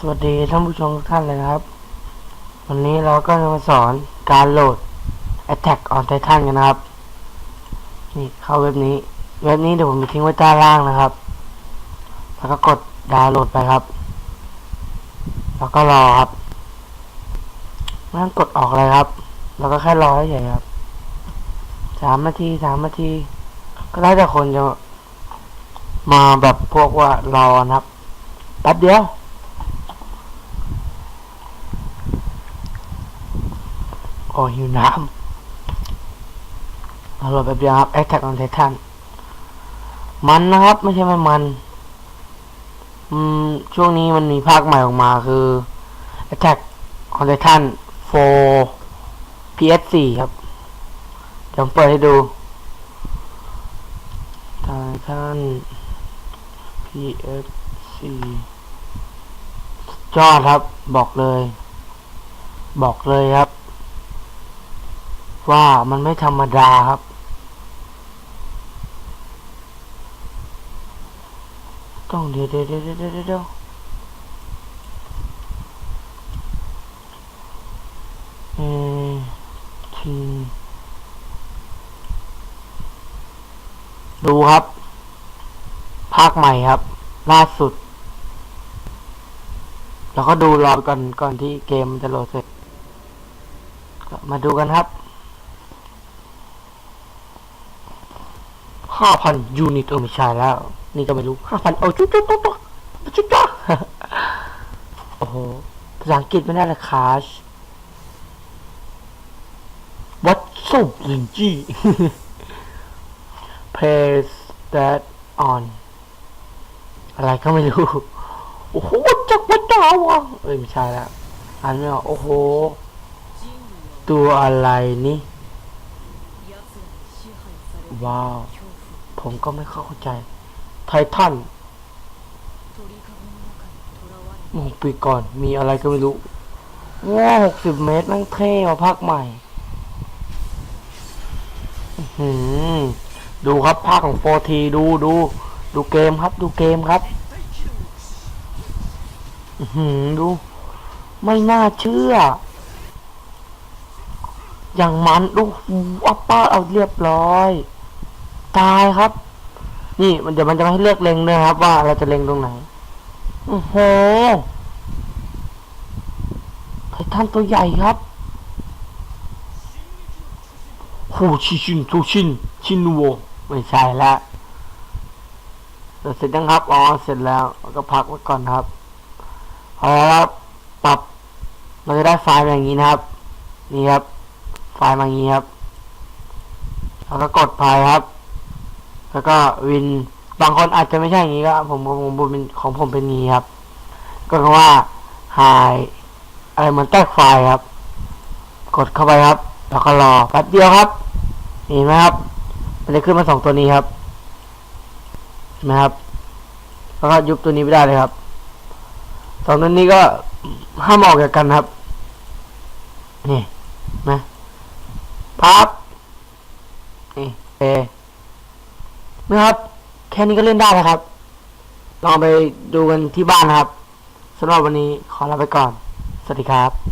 สวัสดีท่านผู้ชมทุกท่านเลยนะครับ วันนี้เราก็จะมาสอนการโหลด Attack on Titan กันนะครับ นี่เข้าเว็บนี้ เว็บนี้เดี๋ยวผมจะทิ้งไว้ใต้ล่างนะครับ แล้วก็กดดาวน์โหลดไปครับ แล้วก็รอครับไม่ต้องกดออกเลยครับ แล้วก็แค่รอเฉยครับสามนาทีสามนาที ก็ได้แต่คนจะมาแบบพวกว่ารอนะครับแป๊บเดียว โอ้หิวน้ำเอาแป๊บเดียวครับ Attack on Titan มันนะครับ ไม่ใช่ไม่มัน อืม ช่วงนี้มันมีภาคใหม่ออกมาคือ Attack on Titan 4 PS4 ครับเดี๋ยวเปิดให้ดู Titan PS4 ยอดครับ บอกเลย บอกเลยครับ ว่ามันไม่ธรรมดาครับ ต้องเดี๋ยวเดี๋ยวเดี๋ยวเดี๋ยวเดี๋ยวเอทีดูครับ ภาคใหม่ครับ ล่าสุด แล้วก็ดูรอก่อนก่อนที่เกมมันจะโหลดเสร็จมาดูกันครับ ห้าพันยูนิตเออไม่ใช่แล้ว นี่ก็ไม่รู้ห้าพันโอ้จุ๊จุ๊จุ๊จุ๊จุ๊จุ๊โอ้โหภาษาอังกฤษไม่ได้ละคาชวัดสุบลินจี place that on อะไรก็ไม่รู้ โอ้โหจักวัดดาวอะเอ้ยไม่ใช่แล้วอันไม่ออกโอ้โห ตัวอะไรนี่ ว้าว ผมก็ไม่เข้าใจ ไททันมองปีก่อน มีอะไรก็ไม่รู้ว้าหกสิบเมตรแม่งเท่มาภาคใหม่ อื้อหือดูครับภาคของโฟทีดูดู ดูเกมครับ ดูเกมครับ อื้อหือดู ไม่น่าเชื่อ อย่างมันดูอัปป้าเอาเรียบร้อย ตายครับ นี่มันเดี๋ยวมันจะมาให้เลือกเล็งด้วยครับ ว่าเราจะเล็งตรงไหนโอ้โหไททันตัวใหญ่ครับโหชิชินทูชินชินโวไม่ใช่แล้วเสร็จยังครับอ๋อเสร็จแล้วก็พักไว้ก่อนครับเอาละครับปรับเราจะได้ไฟล์มาอย่างนี้นะครับ นี่ครับ ไฟล์มาอย่างนี้ครับ แล้วก็กดไฟล์ครับ แล้วก็วินบางคนอาจจะไม่ใช่อย่างนี้ก็ผมผมผมเป็นของผมเป็นนี้ครับ ก็คือว่า high อะไรเหมือนแตกไฟครับ กดเข้าไปครับแล้วก็รอแป๊บเดียวครับเห็นไหมครับ มันจะขึ้นมาสองตัวนี้ครับเห็นไหมครับแล้วก็ยุบตัวนี้ไม่ได้เลยครับสองตัวนี้ก็ห้ามออกจากกันครับ นี่นไหมปั๊บนี่เอ นะครับ แค่นี้ก็เล่นได้แล้วครับ ลองไปดูกันที่บ้านนะครับสำหรับวันนี้ขอลาไปก่อน สวัสดีครับ